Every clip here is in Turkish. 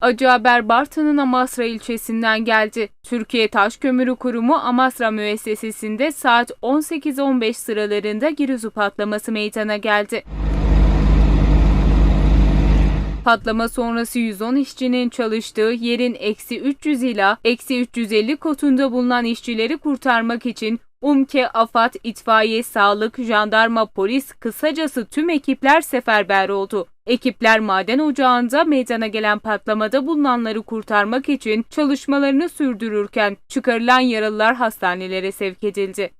Acı haber Bartın'ın Amasra ilçesinden geldi. Türkiye Taş Kömürü Kurumu Amasra müessesesinde saat 18-15 sıralarında giruzu patlaması meydana geldi. Patlama sonrası 110 işçinin çalıştığı yerin eksi 300 ila eksi 350 kotunda bulunan işçileri kurtarmak için UMKE, AFAD, itfaiye, sağlık, jandarma, polis, kısacası tüm ekipler seferber oldu. Ekipler maden ocağında meydana gelen patlamada bulunanları kurtarmak için çalışmalarını sürdürürken çıkarılan yaralılar hastanelere sevk edildi.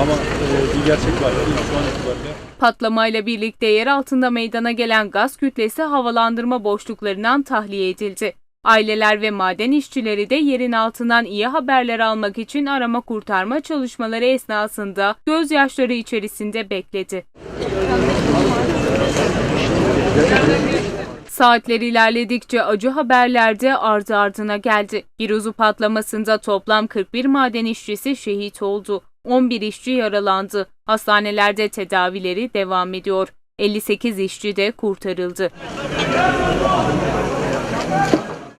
Ama e, bir gerçek var. Şu an itibariyle Patlamayla birlikte yer altında meydana gelen gaz kütlesi havalandırma boşluklarından tahliye edildi. Aileler ve maden işçileri de yerin altından iyi haberler almak için arama kurtarma çalışmaları esnasında gözyaşları içerisinde bekledi. Saatler ilerledikçe acı haberler de ardı ardına geldi. Giruzu patlamasında toplam 41 maden işçisi şehit oldu. 11 işçi yaralandı. Hastanelerde tedavileri devam ediyor. 58 işçi de kurtarıldı.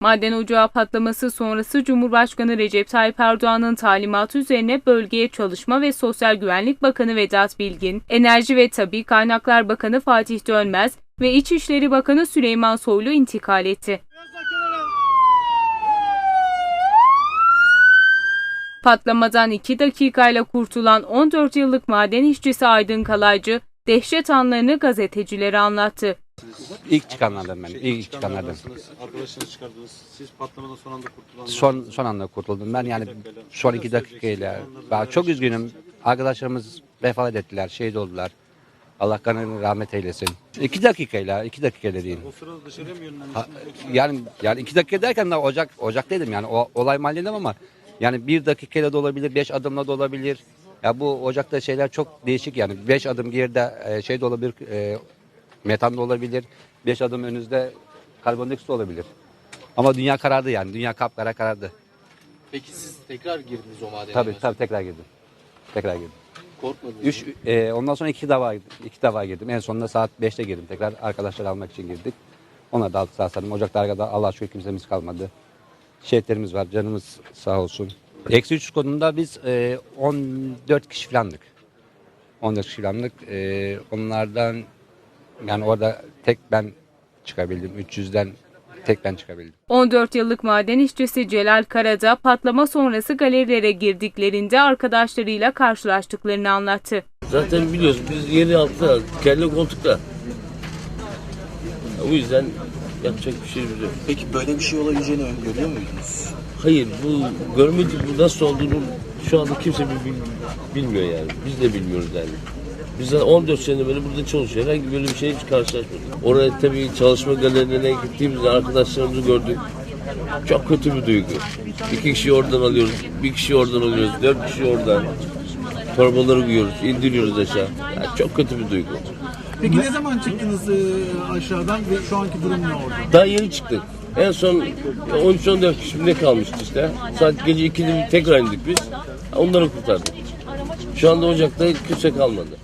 Maden ocağı patlaması sonrası Cumhurbaşkanı Recep Tayyip Erdoğan'ın talimatı üzerine bölgeye Çalışma ve Sosyal Güvenlik Bakanı Vedat Bilgin, Enerji ve Tabi Kaynaklar Bakanı Fatih Dönmez ve İçişleri Bakanı Süleyman Soylu intikal etti. Patlamadan 2 dakikayla kurtulan 14 yıllık maden işçisi Aydın Kalaycı, dehşet anlarını gazetecilere anlattı. İlk çıkanlardan ben. ilk çıkanlardan. arkadaşınızı çıkardınız. Siz patlamadan son anda kurtulanlar. Son son anda kurtuldum ben. Yani son iki dakikayla. Ben çok üzgünüm. Arkadaşlarımız vefat ettiler, şehit oldular. Allah kanını rahmet eylesin. İki dakikayla, iki dakika dediğim. O sırada dışarıya mı Ha, yönlenmişsiniz? yani yani iki dakika derken de ocak ocak dedim yani o olay mahallindeyim ama yani bir dakikayla da olabilir, beş adımla da olabilir. Ya bu ocakta şeyler çok değişik yani. Beş adım geride e, şey de olabilir, e, metan da olabilir. Beş adım önünüzde karbondioksit olabilir. Ama dünya karardı yani. Dünya kapkara karardı. Peki siz tekrar girdiniz o madene? Tabii tabii tekrar girdim. Tekrar girdim. Korkmadınız Üç, mı? e, ondan sonra iki defa iki defa girdim. En sonunda saat 5'te girdim. Tekrar arkadaşlar almak için girdik. Ona da aldık sağ salim. Ocakta arkada Allah şükür kimsemiz kalmadı. Şehitlerimiz var. Canımız sağ olsun. Eksi 3 konumda biz e, 14 kişi falandık. 14 kişi falandık. E, onlardan yani orada tek ben çıkabildim. 300'den tek ben çıkabildim. 14 yıllık maden işçisi Celal Karada patlama sonrası galerilere girdiklerinde arkadaşlarıyla karşılaştıklarını anlattı. Zaten biliyoruz biz yeri altta, kelle koltukta. O yüzden yapacak bir şeyimiz yok. Peki böyle bir şey olabileceğini öngörüyor muydunuz? Hayır bu görmedik bu nasıl olduğunu şu anda kimse bil- bil- bilmiyor yani. Biz de bilmiyoruz yani. Biz de 14 sene böyle burada çalışıyor. Herhangi böyle bir şey hiç karşılaşmadık. Oraya tabii çalışma galerilerine gittiğimizde arkadaşlarımızı gördük. Çok kötü bir duygu. İki kişi oradan alıyoruz, bir kişi oradan alıyoruz, dört kişi oradan. Torbaları giyiyoruz, indiriyoruz aşağı. Yani çok kötü bir duygu. Peki ne zaman çıktınız e, aşağıdan ve şu anki durum ne orada? Daha yeni çıktık. En son 13-14 kişi ne kalmıştı işte. Saat gece 2'de tekrar indik biz. Onları kurtardık. Şu anda ocakta kimse kalmadı.